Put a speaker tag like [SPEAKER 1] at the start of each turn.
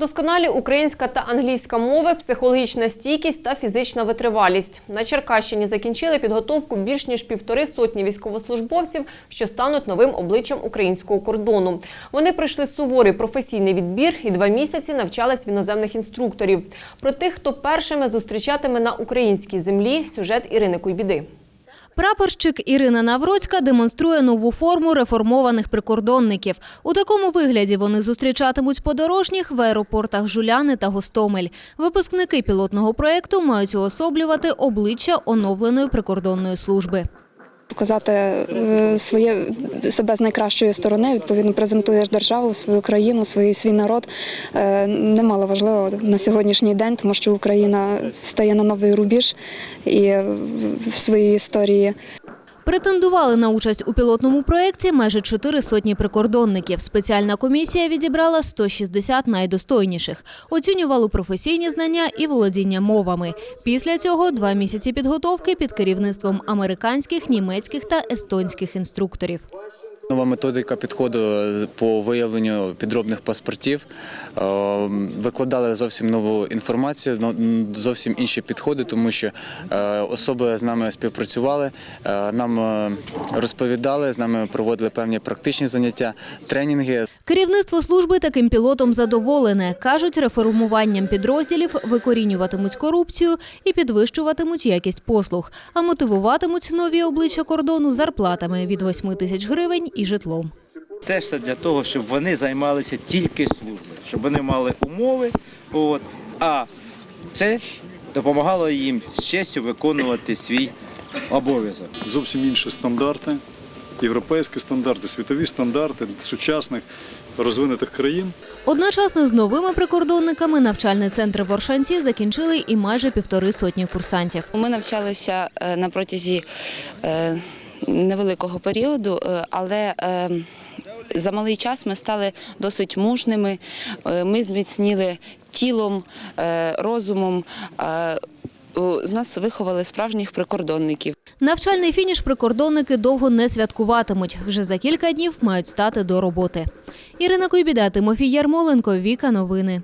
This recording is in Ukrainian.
[SPEAKER 1] Досконалі українська та англійська мови, психологічна стійкість та фізична витривалість. На Черкащині закінчили підготовку більш ніж півтори сотні військовослужбовців, що стануть новим обличчям українського кордону. Вони пройшли суворий професійний відбір і два місяці навчались в іноземних інструкторів. Про тих, хто першими зустрічатиме на українській землі, сюжет Ірини Куйбіди.
[SPEAKER 2] Прапорщик Ірина Навроцька демонструє нову форму реформованих прикордонників. У такому вигляді вони зустрічатимуть подорожніх в аеропортах Жуляни та Гостомель. Випускники пілотного проєкту мають уособлювати обличчя оновленої прикордонної служби.
[SPEAKER 3] Показати е, своє себе з найкращої сторони. Відповідно, презентуєш державу, свою країну, свій свій народ. Е, Немало важливо на сьогоднішній день, тому що Україна стає на новий рубіж і в своїй історії.
[SPEAKER 2] Претендували на участь у пілотному проєкті майже чотири сотні прикордонників. Спеціальна комісія відібрала 160 найдостойніших. Оцінювали професійні знання і володіння мовами. Після цього два місяці підготовки під керівництвом американських, німецьких та естонських інструкторів.
[SPEAKER 4] Нова методика підходу з- по виявленню підробних паспортів. Е, Викладали зовсім нову інформацію, зовсім інші підходи, тому що е, особи з нами співпрацювали, е, нам е, розповідали, з нами проводили певні практичні заняття, тренінги.
[SPEAKER 2] Керівництво служби таким пілотом задоволене. Кажуть, реформуванням підрозділів викорінюватимуть корупцію і підвищуватимуть якість послуг, а мотивуватимуть нові обличчя кордону зарплатами від 8 тисяч гривень і житлом.
[SPEAKER 5] Те все для того, щоб вони займалися тільки службою, щоб вони мали умови, от, а це допомагало їм з честю виконувати свій обов'язок.
[SPEAKER 6] зовсім інші стандарти, європейські стандарти, світові стандарти сучасних розвинутих країн.
[SPEAKER 2] Одночасно з новими прикордонниками навчальний центр в Оршанці закінчили і майже півтори сотні курсантів.
[SPEAKER 7] Ми навчалися е, на протязі е, невеликого періоду, е, але за малий час ми стали досить мужними. Ми зміцніли тілом, розумом. З нас виховали справжніх прикордонників.
[SPEAKER 2] Навчальний фініш прикордонники довго не святкуватимуть. Вже за кілька днів мають стати до роботи. Ірина Койбіда, Тимофій Ярмоленко, Віка Новини.